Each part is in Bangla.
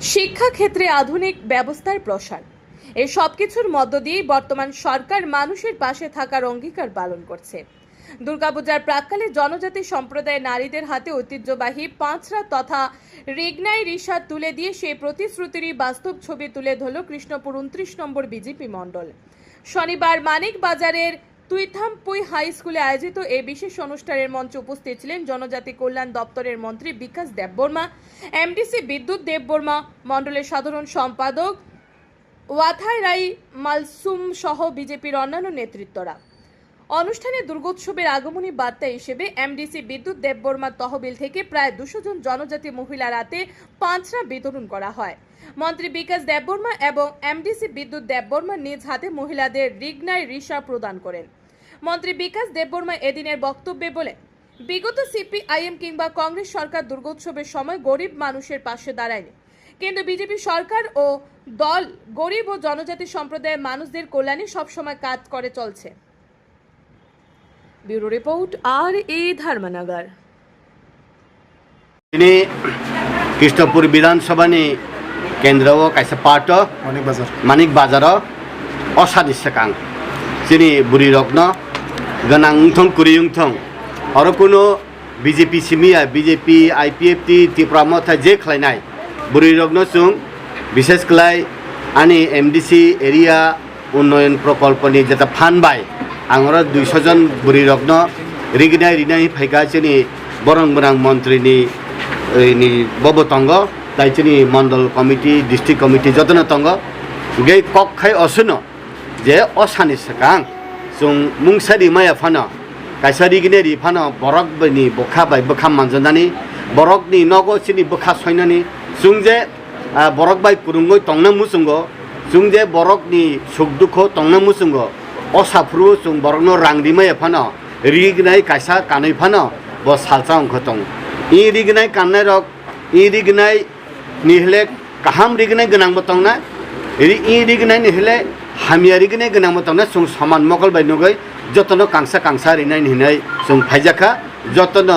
শিক্ষাক্ষেত্রে আধুনিক ব্যবস্থার প্রসার। এই সব কিছুর মধ্য দিয়েই বর্তমান সরকার মানুষের পাশে থাকার অঙ্গীকার পালন করছে। দুর্গাপূজার প্রাককালে জনজাতি সম্প্রদায়ের নারীদের হাতে ঐতিহ্যবাহী পাঁচরা তথা রেগনাই রিশাদ তুলে দিয়ে সেই প্রতিশ্রুতিরই বাস্তব ছবি তুলে ধরল কৃষ্ণপুর উনত্রিশ নম্বর বিজেপি মণ্ডল। শনিবার মানিক বাজারের তুইথামপুই হাই স্কুলে আয়োজিত এই বিশেষ অনুষ্ঠানের মঞ্চে উপস্থিত ছিলেন জনজাতি কল্যাণ দপ্তরের মন্ত্রী বিকাশ দেববর্মা, এমডিসি বিদ্যুৎ দেববর্মা, মণ্ডলের সাধারণ সম্পাদক ওয়াথাই রাই মালসুম সহ বিজেপির অন্যান্য নেতৃত্বরা। অনুষ্ঠানে দুর্গোৎসবের আগমনী বার্তা হিসেবে এমডিসি বিদ্যুৎ দেববর্মার তহবিল থেকে প্রায় দুশো জন জনজাতি মহিলা রাতে পাঁচরা বিতরণ করা হয়। মন্ত্রী বিকাশ দেববর্মা এবং এমডিসি বিদ্যুৎ দেববর্মা নিজ হাতে মহিলাদের রিগনায় রিসা প্রদান করেন। মন্ত্রী বিকাশ দেববর্মা এদিনের বক্তব্যে বলেন বিগত সিপিআইএম কিংবা কংগ্রেস সরকার দুর্গোৎসবের সময় গরিব মানুষের পাশে দাঁড়ায়নি। কিন্তু বিজেপি সরকার ও দল গরিব ও জনজাতি সম্প্রদায়ের মানুষদের কল্যাণে সবসময় কাজ করে চলছে। ব্যুরো রিপোর্ট আর এ ধর্মনগর। তিনি ક્રિષ્ટપુર વિધાનસભાની કેન્દ્ર કાંઈ પાટ માનિક બજાર માનિક બજાર અસાદિશ્ય કાંગ જેની બુરી રગ્ન गोनां उंथं कुरि उंथं आरो कुनु बिजेपि सिमिया बिजेपि आइपिएफटि त्रिपुरा मथा जे खालायनाय बुरि रत्न जों বিশেষ কলাই আনি এমডিসি এরিয়া উন্নয়ন প্রকল্পনি যেটা ফান্ড বাই আঙর দুইশো জন বুড়ি রত্ন রিগিনাই রিনাই ফাইকা जोंनि বরং বরং মন্ত্রীনি नि बबो तंग दाइचनि मण्डल कमिटि डिस्ट्रिक्ट कमिटि जतन तंग गे कखै असुनो जे असानि सकां जों मुंसारि माया फानो काइसारि गिनेरि फानो बरक बनि बखा बाय बखा मानजनानि बरकनि नगो सिनि बखा सयनानि जों जे आ, बरक बाय कुरुङै तंना मुसुंगो जों जे बरकनि सुख दुख तंना मुसुंगो असाफ्रु जों बरकनो रांदि माया फानो रिगनाय काइसा कानै फानो ब सालसा अंख दं इ रिगनाय काननाय रक इ रिगनाय निहले काहाम रिगनाय गोनांबो दंना इ इ रिगनाय निहले হামিয়ারিগনি গোনাং মতামনে সং সমান মকল বাই নগৈ যতন কাংসা কাংসা রিনাই হিনাই সং ফাইজাখা যতন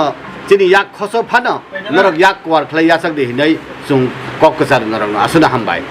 চিনি ইয়াক খস ফানো নরক ইয়াক কোয়ার খালাই ইয়াসাক দি হিনাই সং কক কসার নরক আসুন হামবাই।